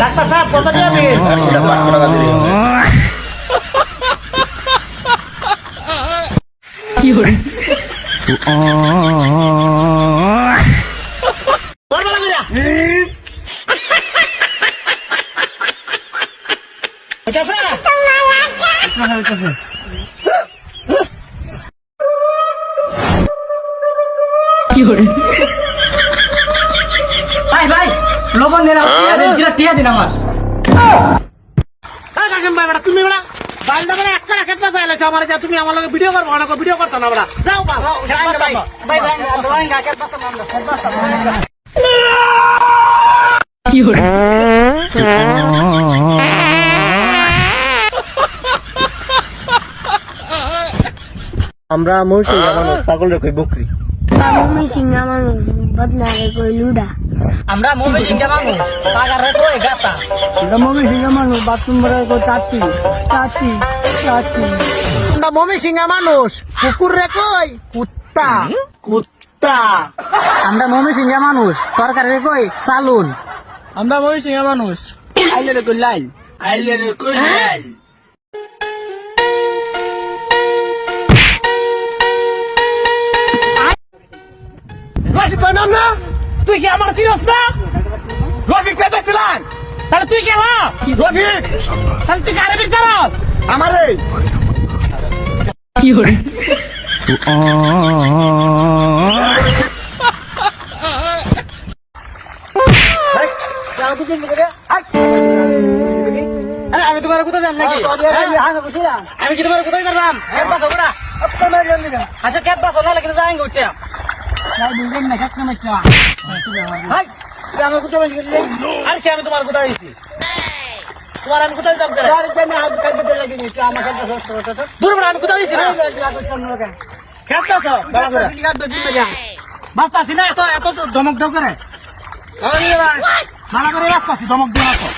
Doctor সাহেব কত যাবে একশো টাকা পাঁচশো টাকা দিলে ভাই ভাই লবণ দিন আমার টিয়া দিন দিলা টিয়া দিন আমার। তুমি বান্দা একটা এলেছো আমার যা তুমি আমার লগে ভিডিও করব না ভিডিও করতো না বেটা। যাও বা ভাই ভাই ভাই ভাই গাকে পাতা মামলা আমরা মহিষী মানুষ ছাগল রেখে বকরি। মানুষ বদনারে কই লুডা। আমরা মোবে সিংহা মানুষ পাগার গাতা? আমরা মমি সিংহা মানুষ বাথরুম বড় কই তাতি তাতি তাতি আমরা মমি সিংহা মানুষ কুকুর রে কই? কুত্তা কুত্তা। আমরা মোবে সিংহা মানুষ তরকারি রে কই? সালুন আমরা মনে সিংহা মানুষ। আইলে রে কই লাইল আইলে রে কই লাইল নাম না? তুই কি আমার চিনস না? রফিক কে দেখছিলাম তাহলে তুই কে না? রফিক তাহলে তুই কারে বিচার আমার। এই আরে আমি তোমার কোথায় যাম নাকি? আমি কি তোমার কোথায় করলাম কেত বাসো বড়া আচ্ছা কেত বাসো না কিন্তু যাই হাই তুই আমার কোথায় বসে গেলি? আর কি আমি তোমার কোথায় দিছি তোমার আমি কোথায় যাব করে দূর বড় আমি কোথায় দিছি না আছি? এত এত ধমক ধমক করে। মারা করে রাখতাছি ধমক দিয়ে রাখো